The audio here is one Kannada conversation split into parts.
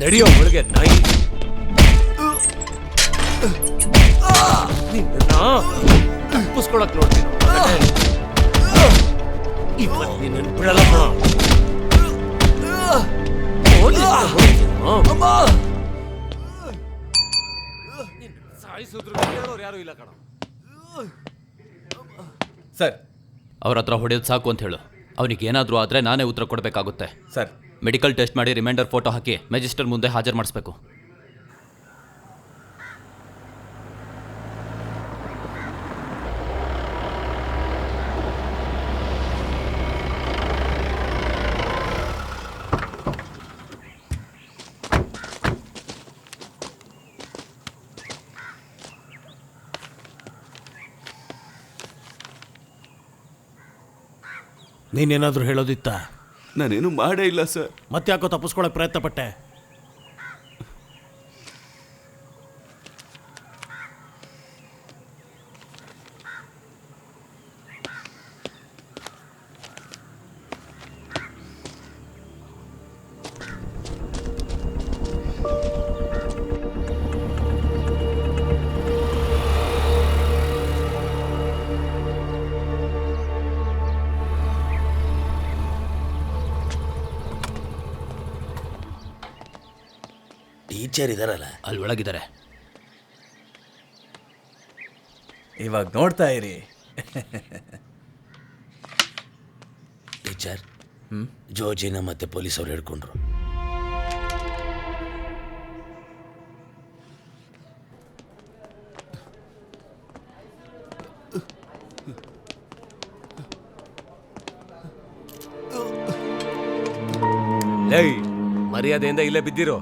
ನಡೆಯೋ ಒಳಗೆ ನಾಯಿ. ತಪ್ಪಿಸ್ಕೊಳಕ್ ನೋಡ್ತೀನಿ. ಇವತ್ತು ನಿನ್ನ ಬಿಡಲ್ಲ ಕಣ ಪೊಲೀಸ್ನ ಹೊಡಿತೀನೋ? ನಿನ್ನ ಸಾಯಿಸಿದ್ರು ಕೇಳೋರು ಯಾರು ಇಲ್ಲ ಕಣ ಸರ್. ಅವ್ರ ಹತ್ರ ಹೊಡೆಯೋದು ಸಾಕು ಅಂತ ಹೇಳು. ಅವನಿಗೆ ಏನಾದರೂ ಆದರೆ ನಾನೇ ಉತ್ತರ ಕೊಡಬೇಕಾಗುತ್ತೆ. ಸರ್. ಮೆಡಿಕಲ್ ಟೆಸ್ಟ್ ಮಾಡಿ ರಿಮೈಂಡರ್ ಫೋಟೋ ಹಾಕಿ ಮ್ಯಾಜಿಸ್ಟರ್ ಮುಂದೆ ಹಾಜರು ಮಾಡಿಸ್ಬೇಕು. ನೀನೇನಾದ್ರೂ ಹೇಳೋದಿತ್ತ? ನಾನೇನು ಮಾಡೇ ಇಲ್ಲ ಸರ್ ಮತ್ತ್ಯಾಕೋ ತಪ್ಪಿಸ್ಕೊಳಕ್ ಪ್ರಯತ್ನ ಪಟ್ಟೆ ಟೀಚರ್ ಇದಾರಲ್ಲ ಅಲ್ಲಿ ಒಳಗಿದ್ದಾರೆ ಇವಾಗ ನೋಡ್ತಾ ಇರಿ. ಟೀಚರ್ ಜೋಜಿನ ಮತ್ತೆ ಪೊಲೀಸ್ ಅವ್ರು ಹೇಳ್ಕೊಂಡ್ರು. ಲೈ ಮರ್ಯಾದೆಯಿಂದ ಇಲ್ಲೇ ಬಿದ್ದಿರೋ.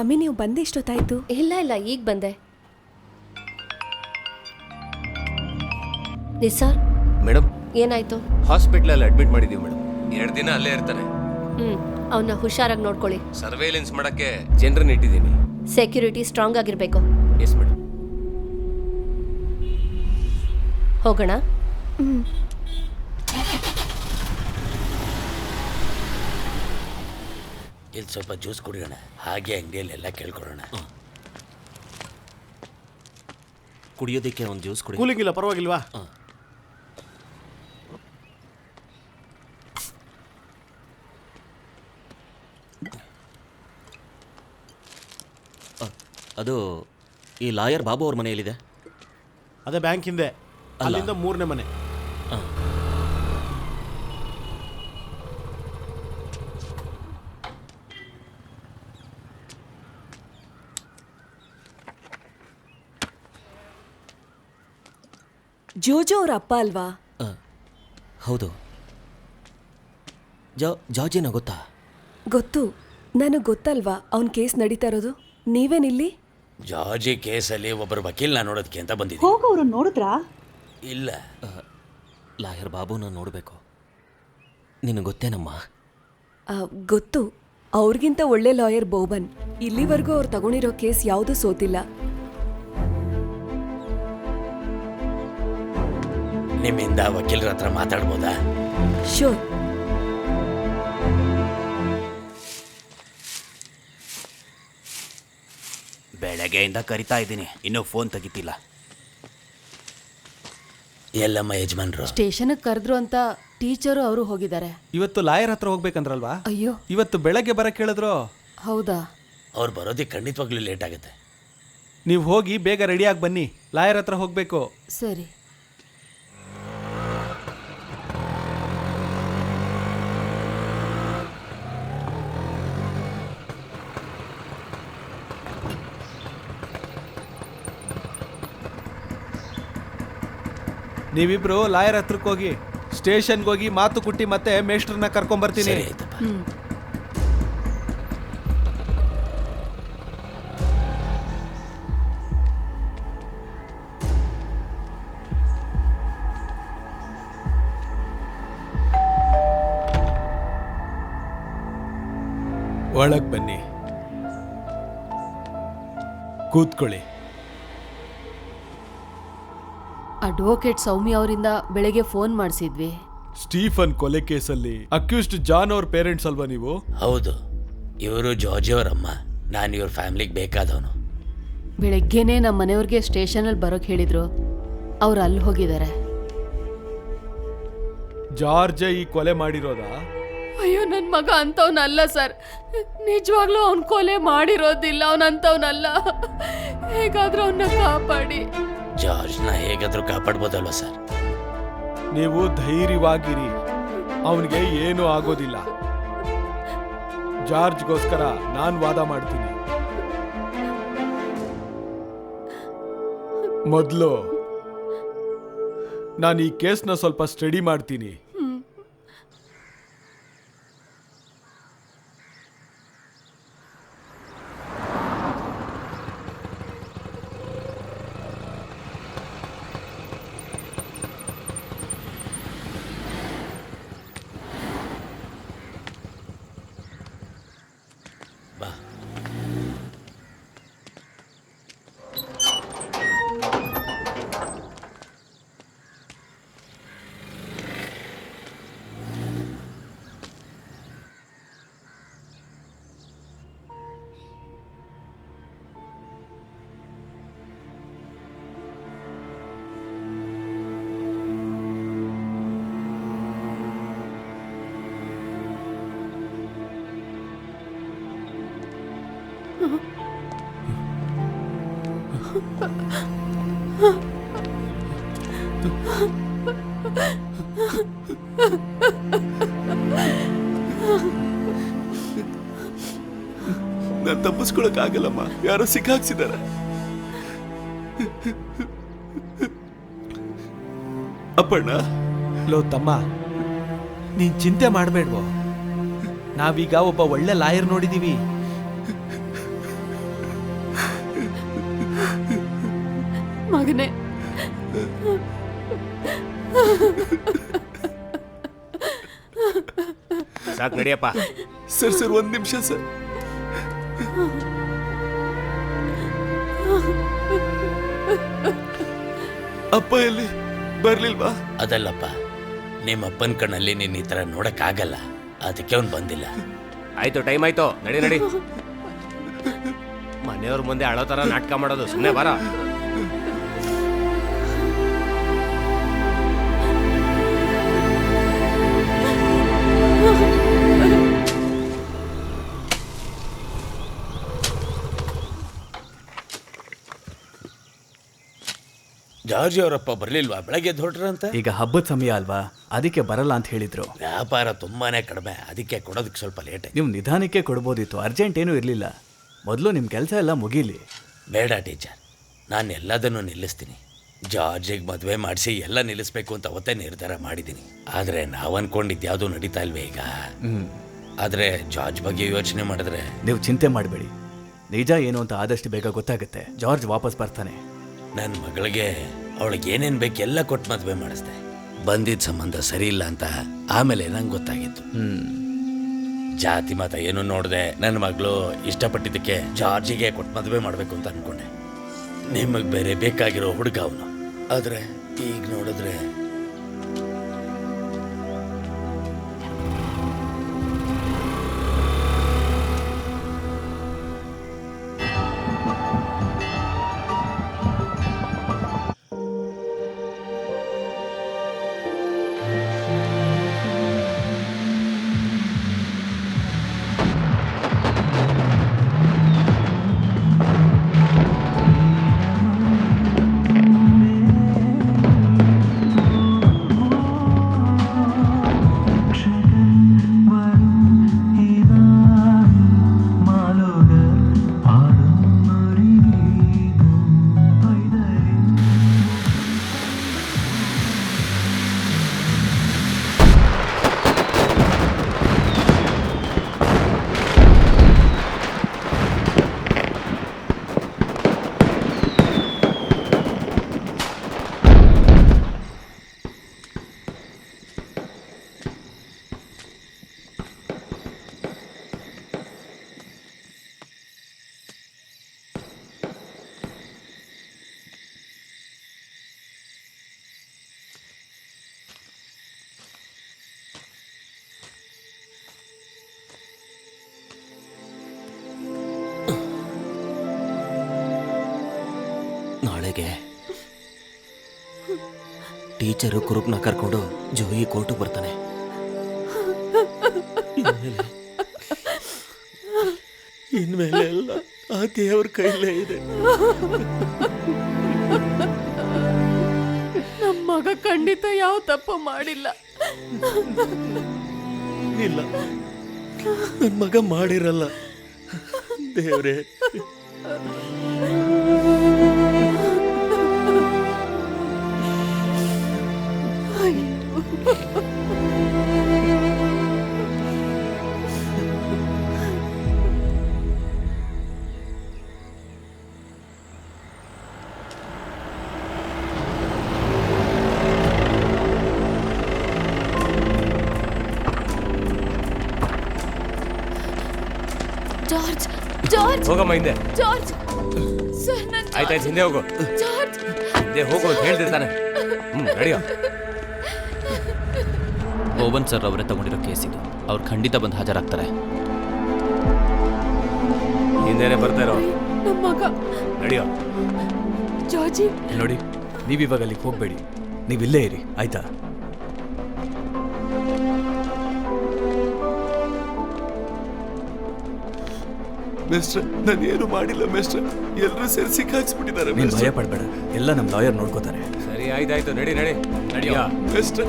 ಮಮ್ಮಿ ನೀವು ಬಂದೆ ಎಷ್ಟೊತ್ತಾಯ್ತು ಇಲ್ಲ ಇಲ್ಲ ಈಗ ಬಂದೆ. ನಿಸಾರ್ ಮೇಡಮ್ ಏನಾಯ್ತು? ಹಾಸ್ಪಿಟ್ಲಲ್ಲಿ ಅಡ್ಮಿಟ್ ಮಾಡಿದೀವಿ ಮೇಡಮ್ ಎರಡು ದಿನ ಅಲ್ಲೇ ಇರ್ತಾನೆ ಹ್ಮ್ ಅವನ್ನ ಹುಷಾರಾಗಿ ನೋಡ್ಕೊಳ್ಳಿ. ಸರ್ವೇಲೆನ್ಸ್ ಮಾಡಕ್ಕೆ ಜನರನ್ನ ಇಟ್ಟಿದ್ದೀನಿ. ಸೆಕ್ಯೂರಿಟಿ ಸ್ಟ್ರಾಂಗ್ ಆಗಿರ್ಬೇಕು. ಎಸ್ ಮೇಡಮ್ ಹೋಗೋಣ? ಇಲ್ಲಿ ಸ್ವಲ್ಪ ಜ್ಯೂಸ್ ಕುಡಿಯೋಣ. ಹಾಗೆ ಅಂಗಡಿಯಲ್ಲಿ ಎಲ್ಲ ಕೇಳ್ಕೊಳ್ಳೋಣ ಕುಡಿಯೋದಕ್ಕೆ ಒಂದು ಜ್ಯೂಸ್ ಕುಡಿ. ಕೂಲಿಂಗ್ ಇಲ್ಲ ಪರವಾಗಿಲ್ವಾ? ಅದು ಈ ಲಾಯರ್ ಬಾಬು ಅವ್ರ ಮನೆಯಲ್ಲಿದೆ? ಅದೇ ಬ್ಯಾಂಕ್ ಹಿಂದೆ. ಅಲ್ಲಿಂದ ಮೂರನೇ ಮನೆ. ಜೋಜೋ ಅವ್ರ ಅಪ್ಪ ಅಲ್ವಾ? ಆ, ಹೌದು. ಜಾ ಜಾರ್ಜಿನ ಗೊತ್ತಾ? ಗೊತ್ತು. ನನಗೆ ಗೊತ್ತಲ್ವಾ ಅವನ ಕೇಸ್ ನಡೀತಾ ಇರೋದು? ನೀವೇನಿಲ್ಲಿ ಜಾರ್ಜಿ ಕೇಸಲ್ಲಿ ಒಬ್ಬರು ವಕೀಲ್ನ ನೋಡೋದಕ್ಕೆ ಅಂತ ಬಂದಿದ್ದೀನಿ. ಹೋಗೋರು ನೋಡಿದ್ರಾ? ಇಲ್ಲ. ಲಾಯರ್ ಬಾಬುನ ನೋಡಬೇಕು. ನಿನಗೆ ಗೊತ್ತೇನಮ್ಮ? ಆ, ಗೊತ್ತು. ಅವ್ರಿಗಿಂತ ಒಳ್ಳೆ ಲಾಯರ್ ಬೋಬನ್ ಇಲ್ಲಿವರೆಗೂ ಅವ್ರು ತಗೊಂಡಿರೋ ಕೇಸ್ ಯಾವುದೂ ಸೋತಿಲ್ಲ. ನಿಮ್ಮಿಂದ ವಕೀಲರ ಹತ್ರ ಮಾತಾಡ್ಬೋದಾ? ಶೋರ್ ಬೆಳಗ್ಗೆಯಿಂದ ಕರಿತಾ ಇದ್ದೀನಿ. ಇನ್ನೂ ಫೋನ್ ತೆಗಿತಿಲ್ಲ. ಎಲ್ಲಮ್ಮ ಯಜಮಾನ್ರು? ಸ್ಟೇಷನ್ಗೆ ಕರೆದ್ರು ಅಂತ ಟೀಚರು ಅವರು ಹೋಗಿದ್ದಾರೆ. ಇವತ್ತು ಲಾಯರ್ ಹತ್ರ ಹೋಗ್ಬೇಕಂದ್ರಲ್ವಾ? ಅಯ್ಯೋ. ಇವತ್ತು ಬೆಳಗ್ಗೆ ಬರಕ್ಕೆ ಹೇಳಿದ್ರು? ಹೌದಾ? ಅವ್ರು ಬರೋದಕ್ಕೆ ಖಂಡಿತವಾಗ್ಲೂ ಲೇಟ್ ಆಗುತ್ತೆ. ನೀವು ಹೋಗಿ ಬೇಗ ರೆಡಿಯಾಗಿ ಬನ್ನಿ. ಲಾಯರ್ ಹತ್ರ ಹೋಗಬೇಕು. ಸರಿ. ನೀವಿಬ್ರು ಲಾಯರ್ ಹತ್ರಕ್ಕೆ ಹೋಗಿ ಸ್ಟೇಷನ್ಗೆ ಹೋಗಿ ಮಾತು ಕುಟ್ಟಿ ಮತ್ತೆ ಮೇಸ್ಟ್ರನ್ನ ಕರ್ಕೊಂಬರ್ತೀನಿ. ಒಳಗೆ ಬನ್ನಿ. ಕೂತ್ಕೊಳ್ಳಿ. ಅಡ್ವೊಕೇಟ್ ಸೌಮ್ಯ ಅವರಿಂದ ಬೆಳಗ್ಗೆ ಫೋನ್ ಮಾಡಿಸಿದ್ವಿ. ಸ್ಟೀಫನ್ ಕೊಲೆ ಕೇಸಲ್ಲಿ ಅಕ್ಯೂಸ್ಟ್ ಜಾನ್ ಅವ್ರ ಪೇರೆಂಟ್ಸ್ ಅಲ್ವಾ ನೀವು? ಹೌದು. ಇವರು ಜಾರ್ಜ್ ಅವರಮ್ಮ. ನಾನು ಇವ್ರ ಫ್ಯಾಮಿಲಿಗೆ ಬೇಕಾದವನು. ಬೆಳಗ್ಗೆನೇ ನಮ್ಮ ಮನೆಯವ್ರಿಗೆ ಸ್ಟೇಷನಲ್ಲಿ ಬರೋಕೆ ಹೇಳಿದ್ರು. ಅವ್ರು ಅಲ್ಲಿ ಹೋಗಿದ್ದಾರೆ ಜಾರ್ಜ್ ಈ ಕೊಲೆ ಮಾಡಿರೋದಾ? ಅಯ್ಯೋ ನನ್ನ ಮಗ ಅಂಥವ್ನಲ್ಲ ಸರ್. ನಿಜವಾಗ್ಲೂ ಅವ್ನು ಕೊಲೆ ಮಾಡಿರೋದಿಲ್ಲ ಅವನ ಅಂಥವ್ನಲ್ಲ ಹೇಗಾದ್ರೂ ಅವನ್ನ ಕಾಪಾಡಿ. ಜಾರ್ಜ್ನ ಹೇಗಾದ್ರೂ ಕಾಪಾಡ್ಬೋದಲ್ವ ಸರ್? ನೀವು ಧೈರ್ಯವಾಗಿರಿ. ಅವನಿಗೆ ಏನೂ ಆಗೋದಿಲ್ಲ. ಜಾರ್ಜ್ಗೋಸ್ಕರ ನಾನು ವಾದ ಮಾಡ್ತೀನಿ. ಮೊದಲು ನಾನು ಈ ಕೇಸ್ನ ಸ್ವಲ್ಪ ಸ್ಟಡಿ ಮಾಡ್ತೀನಿ. ನಾನು ತಪ್ಪಿಸ್ಕೊಳಕ್ಕಾಗಲ್ಲಮ್ಮ ಯಾರೋ ಸಿಕ್ಕಾಕ್ಸಿದಾರೆ. ಅಪ್ಪಣ್ಣ. ಲೋ ತಮ್ಮ, ನೀನ್ ಚಿಂತೆ ಮಾಡಬೇಡ್ವೋ. ನಾವೀಗ ಒಬ್ಬ ಒಳ್ಳೆ ಲಾಯರ್ ನೋಡಿದೀವಿ. ಮಗನೇ. ಸಾಕು ನಡಿಯಪ್ಪ. ಸರ್ ಸರ್ ಒಂದು ನಿಮಿಷ ಸರ್. ಅಪ್ಪ ಎಲ್ಲಿ? ಬರ್ಲಿಲ್ವಾ? ಅದಲ್ಲಪ್ಪ ನಿಮ್ಮ ಅಪ್ಪನ ಕಣ್ಣಲ್ಲಿ ನಿನ್ನ ಈ ಥರ ನೋಡೋಕ್ಕಾಗಲ್ಲ. ಅದಕ್ಕೆ ಅವ್ನು ಬಂದಿಲ್ಲ. ಆಯ್ತು ಟೈಮ್ ಆಯ್ತು. ನಡಿ ನಡಿ. ಮನೆಯವ್ರ ಮುಂದೆ ಅಳೋ ತರ ನಾಟಕ ಮಾಡೋದು ಸುಮ್ಮನೆ ಬರ. ಜಾರ್ಜ್ ಅವರಪ್ಪ ಬರ್ಲಿಲ್ವಾ? ಬೆಳಗ್ಗೆ ಹೊರಟ್ರಂತ ಈಗ ಹಬ್ಬದ ಸಮಯ ಅಲ್ವಾ? ಅದಕ್ಕೆ ಬರಲ್ಲ ಅಂತ ಹೇಳಿದ್ರು. ವ್ಯಾಪಾರ ತುಂಬಾನೇ ಕಡಿಮೆ. ಅದಕ್ಕೆ ಕೊಡೋದಕ್ಕೆ ಸ್ವಲ್ಪ ಲೇಟ್. ನೀವು ನಿಧಾನಕ್ಕೆ ಕೊಡ್ಬೋದಿತ್ತು. ಅರ್ಜೆಂಟ್ ಏನೂ ಇರಲಿಲ್ಲ. ಮೊದಲು ನಿಮ್ಮ ಕೆಲಸ ಎಲ್ಲ ಮುಗೀಲಿ. ಬೇಡ ಟೀಚರ್. ನಾನು ಎಲ್ಲದನ್ನು ನಿಲ್ಲಿಸ್ತೀನಿ. ಜಾರ್ಜಿಗೆ ಮದುವೆ ಮಾಡಿಸಿ ಎಲ್ಲ ನಿಲ್ಲಿಸ್ಬೇಕು ಅಂತ ಅವತ್ತೇ ನಿರ್ಧಾರ ಮಾಡಿದ್ದೀನಿ. ಆದರೆ ನಾವು ಅನ್ಕೊಂಡಿದ್ದು ಯಾವುದೂ ನಡೀತಾ ಇಲ್ವೇ ಈಗ? ಆದರೆ ಜಾರ್ಜ್ ಬಗ್ಗೆ ಯೋಚನೆ ಮಾಡಿದ್ರೆ ನೀವು ಚಿಂತೆ ಮಾಡಬೇಡಿ. ನಿಜ ಏನು ಅಂತ ಆದಷ್ಟು ಬೇಗ ಗೊತ್ತಾಗುತ್ತೆ. ಜಾರ್ಜ್ ವಾಪಸ್ ಬರ್ತಾನೆ. ನನ್ನ ಮಗಳಿಗೆ ಅವಳಿಗೆ ಏನೇನು ಬೇಕು ಎಲ್ಲ ಕೊಟ್ಟು ಮದುವೆ ಮಾಡಿಸ್ದೆ. ಬಂದಿದ್ದ ಸಂಬಂಧ ಸರಿ ಇಲ್ಲ ಅಂತ ಆಮೇಲೆ ನಂಗೆ ಗೊತ್ತಾಗಿತ್ತು. ಜಾತಿ ಮತ ಏನು ನೋಡಿದೆ ನನ್ನ ಮಗಳು ಇಷ್ಟಪಟ್ಟಿದ್ದಕ್ಕೆ ಜಾರ್ಜಿಗೆ ಕೊಟ್ಟು ಮದುವೆ ಮಾಡಬೇಕು ಅಂತ ಅನ್ಕೊಂಡೆ. ನಿಮಗೆ ಬೇರೆ ಬೇಕಾಗಿರೋ ಹುಡುಗ ಅವನು. ಆದರೆ ಈಗ ನೋಡಿದ್ರೆ ನಾಳೆಗೆ ಟೀಚರು ಕುರುಪ್ನ ಕರ್ಕೊಂಡು ಜೋಯಿ ಕೋರ್ಟು ಬರ್ತಾನೆ. ಇನ್ಮೇಲೆ ಇನ್ಮೇಲೆ ಎಲ್ಲ ಆ ದೇವ್ರ ಕೈಲೇ ಇದೆ. ನಮ್ಮ ಮಗ ಖಂಡಿತ ಯಾವ ತಪ್ಪು ಮಾಡಿಲ್ಲ. ಇಲ್ಲ. ನನ್ನ ಮಗ ಮಾಡಿರಲ್ಲ. ದೇವ್ರೆ. ಜಾರ್ಜ್ ಜಾರ್ಜ್ ಹೋಗಮ್ಮ ಹಿಂದೆ. ಜಾರ್ಜ್. ಸರ್ ನನ್ ಆಯ್ತಾಯ್ತು ಹಿಂದೆ ಹೋಗು. ಜಾರ್ಜ್. ಹಿಂದೆ ಹೋಗು ಅಂತ ಹೇಳ್ತಿರ್ತಾನೆ. ಹ್ಮ್ ನಡಿಯೋ. ಓವನ್ ಸರ್ ಅವರೇ ತಗೊಂಡಿರೋ ಕೇಸ್ ಇದು. ಅವ್ರು ಖಂಡಿತ ಬಂದು ಹಾಜರಾಗ್ತಾರೆ. ಹಿಂದೆನೆ ಬರ್ತಾ ಇರೋ. ನಮ್ಮ ಮಗ. ನಡಿಯೋ. ಜಾರ್ಜಿ. ನೋಡಿ ನೀವು ಇವಾಗ ಅಲ್ಲಿಗೆ ಹೋಗಬೇಡಿ. ನೀವು ಇಲ್ಲೇ ಇರಿ ಆಯ್ತಾ? ಮಿಸ್ಟ್ರೆ ನಾನು ಏನು ಮಾಡಿಲ್ಲ ಮಿಸ್ಟರ್ ಎಲ್ಲರೂ ಸೇರಿ ಸಿಕ್ಕಾಕ್ಸ್ಬಿಟ್ಟಿದ್ದಾರೆ ನೀನು ಭಯ ಪಡಬೇಡ. ಎಲ್ಲ ನಮ್ಮ ಲಾಯರ್ ನೋಡ್ಕೋತಾರೆ. ಸರಿ ಆಯ್ತಾಯ್ತು. ನಡಿ ನಡಿ. ನಡಿಯಾ. ಮಿಸ್ಟ್ರೆ